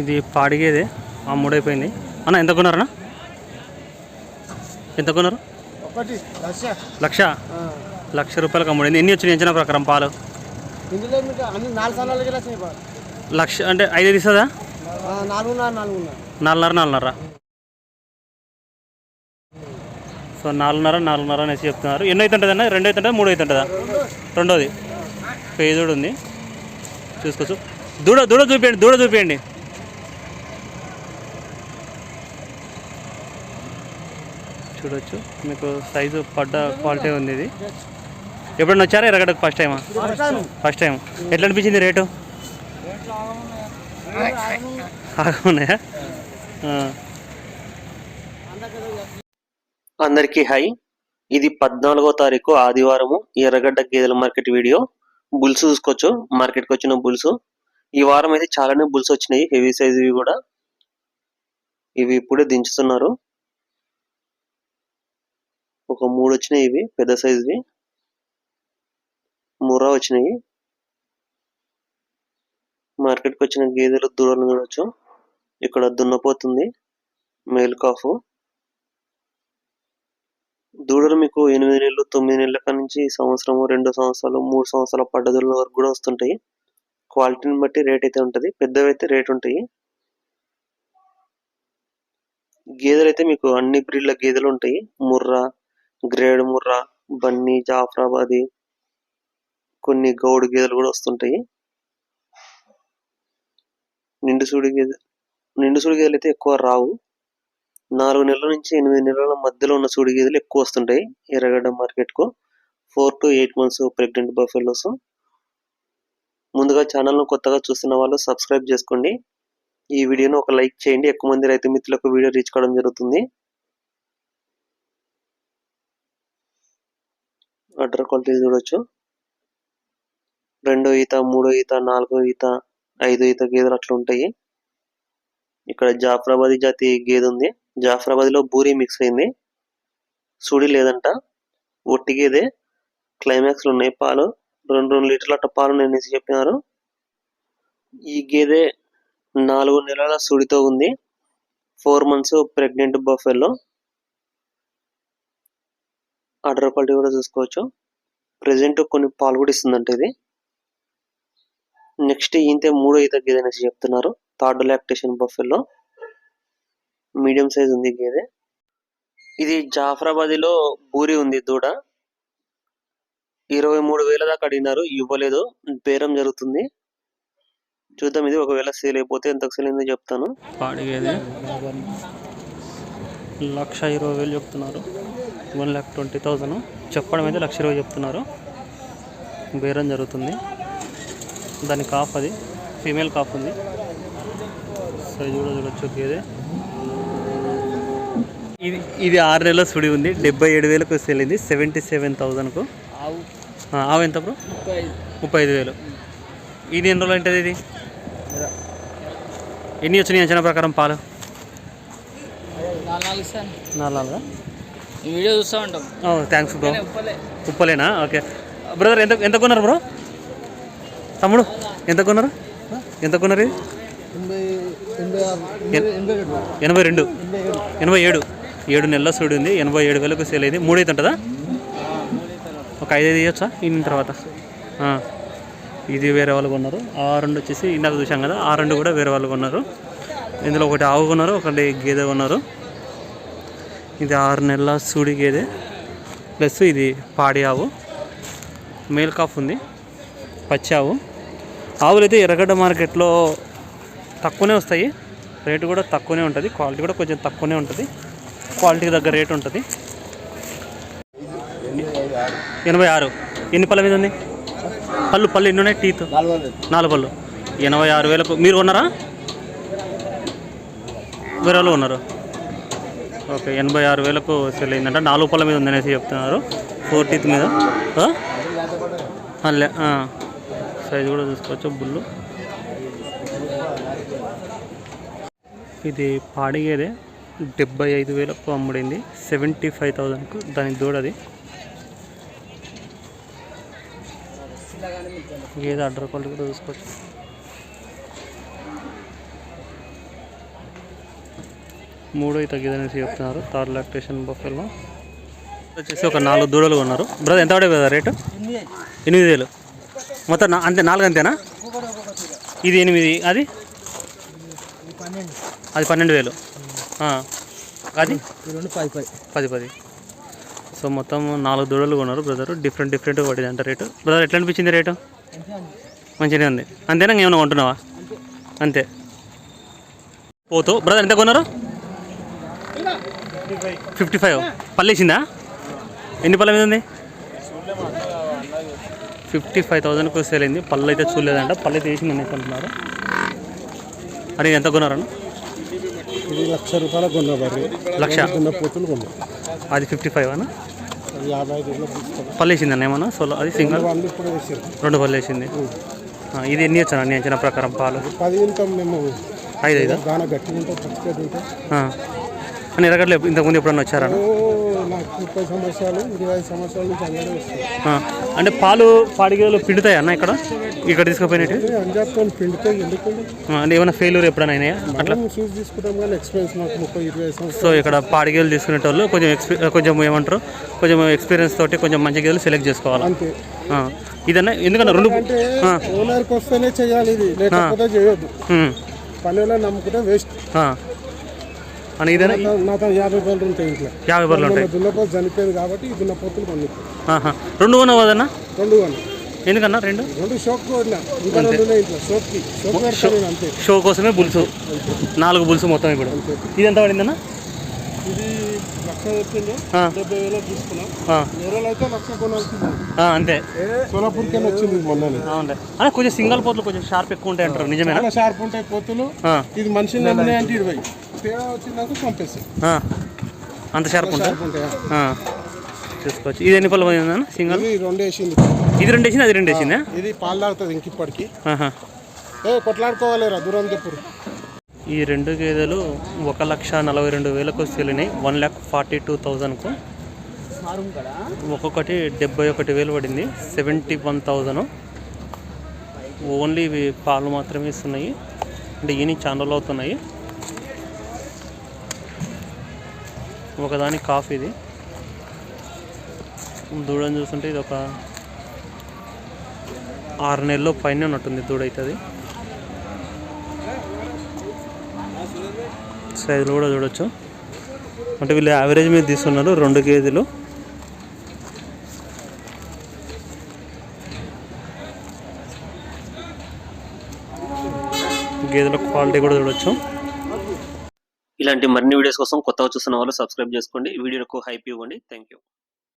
ఇది పాడిగేదే. ఆ మూడైపోయింది. అన్న ఎంత కొన్నారన్నా? ఎంత కొన్నారు? లక్ష. లక్ష? రూపాయలకు అమ్ముడింది ఎన్ని వచ్చినాయి అంచనా ప్రకారం పాలు? లక్ష అంటే ఐదు ఇస్తుందా? ఆ, నాలుగున్నర నాలుగున్నర. నాలుగున్నర నాలుగున్నర. సో నాలుగున్నర నాలుగున్నర అనేసి చెప్తున్నారు. ఎన్ని అవుతుంటుంది అన్న రెండు అవుతుంటుందా మూడు అవుతుంటుందా రెండోది. పేదోడు ఉంది చూసుకోవచ్చు దూడ దూడ చూపించండి దూడ చూపించండి చూడొచ్చు. మీకు సైజు పడ్డ క్వాలిటీ ఉంది ఇది. ఎప్పుడన్నా వచ్చారా ఎరగడకు ఫస్ట్ టైమా ఫస్ట్ టైం ఎట్లా అనిపించింది రేటు? ఉన్నాయా? అందరికీ హాయ్ ఇది పద్నాలుగో తారీఖు ఆదివారము ఎర్రగడ్డ గేదెల మార్కెట్ వీడియో. బుల్స్ చూసుకోవచ్చు. మార్కెట్కి వచ్చిన బుల్స్. ఈ వారం అయితే చాలానే బుల్స్ వచ్చినాయి. హెవీ సైజ్ ఇవి కూడా. ఇవి ఇప్పుడే దించుతున్నారు. ఒక మూడు వచ్చినాయి ఇవి పెద్ద సైజువి. ముర్రా వచ్చినాయి. మార్కెట్కి వచ్చిన గేదెలు దూడలు చూడొచ్చు. ఇక్కడ దున్నపోతుంది మేల్ కాఫ్. దూడలు మీకు ఎనిమిది నెలలు తొమ్మిది నెలల నుంచి సంవత్సరం రెండు సంవత్సరాలు మూడు సంవత్సరాల పడ్డదుల వరకు కూడా వస్తుంటాయి. క్వాలిటీని బట్టి రేట్ అయితే ఉంటుంది పెద్దవి అయితే రేట్ ఉంటాయి. గేదెలు అయితే మీకు అన్ని బ్రీడ్ల గేదెలు ఉంటాయి. ముర్రా గ్రేడ్ ముర్రా బన్నీ జాఫరాబాది కొన్ని గౌడు గేదెలు కూడా వస్తుంటాయి. నిండుసూడి గేదె నిండుసూడి గేదెలు అయితే ఎక్కువ రావు. నాలుగు నెలల నుంచి ఎనిమిది నెలల మధ్యలో ఉన్న సూడి గేదెలు ఎక్కువ వస్తుంటాయి ఎర్రగడ్డ మార్కెట్కు. Four to eight months pregnant buffaloes. ముందుగా ఛానల్ను కొత్తగా చూస్తున్న వాళ్ళు సబ్స్క్రైబ్ చేసుకోండి. ఈ వీడియోను ఒక లైక్ చేయండి. ఎక్కువ మంది రైతు మిత్రులకు వీడియో రీచ్ కావడం జరుగుతుంది. అడ్డర్ క్వాలిటీ చూడొచ్చు. రెండో ఈత మూడో ఈత నాలుగో ఈత ఐదో ఈత గేదెలు అట్లా ఉంటాయి. ఇక్కడ జాఫరాబాదీ జాతి గేదె ఉంది. జాఫరాబాదీలో బూరి మిక్స్ అయింది. సుడి లేదంట. ఒట్టి గేదె క్లైమాక్స్లు ఉన్నాయి. పాలు రెండు రెండు లీటర్ల అట్ట పాలు నేను చెప్పినారు. ఈ గేదె నాలుగు నెలల సుడితో ఉంది. Four months pregnant buffalo order quality కూడా చూసుకోవచ్చు. ప్రెసెంట్ కొన్ని పాలు కూడా ఇస్తుందంటే ఇది. నెక్స్ట్ ఇంతే మూడో ఈత గేదె అనేసి చెప్తున్నారు. Third lactation buffalo medium size ఉంది గేదె. ఇది జాఫరాబాదీలో బూరి ఉంది దూడ. ఇరవై మూడు వేల దాకా అడిగినారు ఇవ్వలేదు. బేరం జరుగుతుంది. చూద్దాం ఇది ఒకవేళ సేల్ అయిపోతే ఎంత సేల్ అయిందో చెప్తాను. లక్ష ఇరవై వేలు చెప్తున్నారు. One lakh twenty thousand. చెప్పడం అయితే లక్ష ఇరవై చెప్తున్నారు. బేరం జరుగుతుంది. దాని కాఫ్ అది. ఫీమేల్ కాఫ్ ఉంది. సైజ్ కూడా చూడొచ్చు గేదె ఇది ఇది ఆరు నెలల సుడి ఉంది. డెబ్బై ఏడు వేలకు వెళ్ళింది సెవెంటీ సెవెన్ థౌజండ్కు. ఆవు. ఎంత బ్రో? ముప్పై ఐదు ముప్పై ఐదు వేలు. ఇది ఎన్ని రోజులు ఉంటుంది ఇది? ఎన్ని వచ్చినాయి అంచనా ప్రకారం పాలు? నాలుగు నాలుగు? వీడియో చూస్తూ ఉంటాం. థ్యాంక్స్ బ్రో ఉప్పలే. ఉప్పలేనా? ఓకే. బ్రదర్ ఎంత ఎంత కొన్నారు బ్రో తమ్ముడు ఎంత కొన్నారు? ఎంత కొన్నారు ఎనభై రెండు. ఎనభై ఏడు. ఏడు నెలల సూడి ఉంది. ఎనభై ఏడు వేలకు సేల్ అయింది. మూడు అయితే ఉంటుందా ఒక ఐదైదు ఇవ్వచ్చా ఇన్న తర్వాత. ఇది వేరే వాళ్ళు కొన్నారు. ఆ రెండు వచ్చేసి ఇందాక చూసాం కదా. ఆ రెండు కూడా వేరే వాళ్ళు కొన్నారు. ఇందులో ఒకటి ఆవు కొన్నారు ఒకటి గేదె కొన్నారు. ఇది ఆరు నెలల సూడి గేదె ప్లస్ ఇది పాడి ఆవు. మేల్ కాఫ్ ఉంది. పచ్చి ఆవు. ఆవులు అయితే ఎర్రగడ్డ మార్కెట్లో తక్కువనే వస్తాయి. రేటు కూడా తక్కువనే ఉంటుంది. క్వాలిటీ కూడా కొంచెం తక్కువనే ఉంటుంది. క్వాలిటీకి తగ్గ రేటు ఉంటుంది. ఎనభై ఆరు. ఎన్ని పళ్ళ మీద ఉంది? పళ్ళు పళ్ళు ఎన్ని ఉన్నాయి? టీత్. నాలుగు పళ్ళు. ఎనభై ఆరు వేలకు మీరు ఉన్నారా వేరే వాళ్ళు ఉన్నారు ఓకే ఎనభై ఆరు వేలకు సెల్ అయిందంట. నాలుగు పళ్ళ మీద ఉందనేసి చెప్తున్నారు. ఫోర్ టీత్ మీద. అల్లే సైజు కూడా చూసుకోవచ్చు బుల్లు. ఇది పాడిగేదే. డెబ్బై ఐదు వేలకు అమ్ముడింది. సెవెంటీ ఫైవ్ థౌజండ్కు దాని దూడది. గేదె అడ్డర్ క్వాలిటీ కూడా చూసుకోవచ్చు. మూడు తగ్గిదనేసి చెప్తున్నారు. Third lactation buffalo. వచ్చేసి ఒక నాలుగు దూడలు ఉన్నారు బ్రదర్ ఎంత పడే కదా రేటు? ఎనిమిది వేలు. మొత్తం నా- అంతే నాలుగు అంతేనా? ఇది ఎనిమిది అది? పన్నెండు అది పన్నెండు వేలు. అది? పది పది. పది పది సో మొత్తం నాలుగు దూడలు కొన్నారు బ్రదర్. డిఫరెంట్ డిఫరెంట్ పడింది అంట రేటు. బ్రదర్ ఎట్లా అనిపించింది రేటు? మంచిగానే ఉంది. అంతేనా? ఏమైనా కొంటున్నావా? అంతే. పోతూ. బ్రదర్ ఎంత కొన్నారు? Fifty five. పల్లేసిందా? ఎన్ని పళ్ళ మీద ఉంది? ఫిఫ్టీ ఫైవ్ థౌసండ్కి సేల్ అయింది. పళ్ళు అయితే చూడలేదంట. పళ్ళు అయితే వేసి నన్ను కొంటున్నారు అని ఎంత కొన్నారన్న ఇది లక్ష రూపాయల కొన్నా బర్రె లక్ష? అది ఫిఫ్టీ ఫైవ్ అన్న? పళ్ళు వేసిందన్న ఏమన్నా? సోలో అది సింగల్? రెండు పళ్ళు వేసింది. ఇది ఎన్ని వచ్చాను నీ అంచనా ప్రకారం పాలు. పది ఐదు ఐదా? అని ఎరగట్లే ఇంతకుముందు ఎప్పుడన్నా వచ్చారా ముప్పై సంవత్సరాలు ఇరవై సంవత్సరాల నుంచి అందరూ వస్తారు. అంటే పాలు పాడిగేలు పిండుతాయి అన్న ఇక్కడ? ఇక్కడ తీసుకుపోయినట్టు? అంజాత్తో పిండితే ఎందుకు? అంటే ఏమైనా ఫెయిల్యూర్ ఎప్పుడైనా అయినాయా? అట్లా? చూసి తీసుకుంటాం కానీ ఎక్స్పీరియన్స్ మాకు ముప్పై ఇరవై సంవత్సరాలు. సో ఇక్కడ పాడిగేలు తీసుకునేటోళ్ళు కొంచెం ఎక్స్పీ కొంచెం ఏమంటారు? కొంచెం ఎక్స్పీరియన్స్ తోటి కొంచెం మంచి గేదెలు సెలెక్ట్ చేసుకోవాలి? అంతే. ఇదన్నా ఎందుకంటే రెండు. ఓనర్కి వస్తేనే చేయాలి ఇది లేకపోతే చేయొద్దు. నమ్ముకుంటే వేస్ట్. అని ఇదేనా? నాతో యాభై పనులు ఉంటాయి ఇంట్లో. యాభై బర్రెలు ఉంటాయి. దున్నపోతు చనిపోయింది కాబట్టి ఈ దున్నపోతులు ఆహా. రెండు కొన్నావు కదన్నా రెండు కొన్నా ఎందుకన్నా రెండు? రెండు షోక్ కొన్నా ఇంకా రెండు ఉన్నాయి ఇంట్లో. షోక్కి. షోక్ పెడతాను నేను అంతే. షో కోసమే బుల్సు. నాలుగు బుల్సు మొత్తం ఇప్పుడు. ఇది ఎంత పడిందన్నా? ఇది లక్ష. డెబ్బై వేలు తీసుకున్నాం. అయితే లక్ష కొనాల్సింది. ఆ, అంతే. సోలాపూర్కి వచ్చింది అదే కొంచెం సింగల్ పోట్లు కొంచెం షార్ప్ ఎక్కువ ఉంటాయి అంటారు నిజమేనా? చాలా షార్ప్ ఉంటాయి పోతులు. ఇది మనిషిని నమ్మినాయి అంటే ఇరవై. తేడా వచ్చిందాక. అంత షార్ప్ ఉంటాయి ఆ. చూసుకోవచ్చు ఇది ఎన్ని పళ్ళు పోయిందన్న సింగల్? ఇది రెండు వేసింది. ఇది రెండు వేసింది? అది రెండు వేసిందా? ఇది పాలు తాగుతుంది ఇంక ఇప్పటికి. ఏ కొట్లాడుకోవాలిరా? దూరం చెప్పుడు ఈ రెండు గేదెలు ఒక లక్ష నలభై రెండు వేలకు వెళ్ళినాయి. వన్ ల్యాక్ ఫార్టీ టూ థౌజండ్కు. ఒక్కొక్కటి డెబ్బై ఒకటి వేలు పడింది. Seventy one thousand. ఓన్లీ ఇవి పాలు మాత్రమే ఇస్తున్నాయి. అంటే ఈయన ఛానల్ అవుతున్నాయి. ఒకదాని కాఫ్ ఇది. దూడని చూస్తుంటే ఇది ఒక ఆరు నెలల్లో పైన ఉన్నట్టుంది దూడ అవుతుంది. సైజులు కూడా చూడొచ్చు. అంటే వీళ్ళు యావరేజ్ మీద తీసుకున్నారు రెండు కేజీలు. గేదెల క్వాలిటీ కూడా చూడొచ్చు. ఇలాంటి మరిన్ని వీడియోస్ కోసం కొత్తగా చూస్తున్న వాళ్ళు సబ్స్క్రైబ్ చేసుకోండి. వీడియోకు హైప్ ఇవ్వండి. Thank you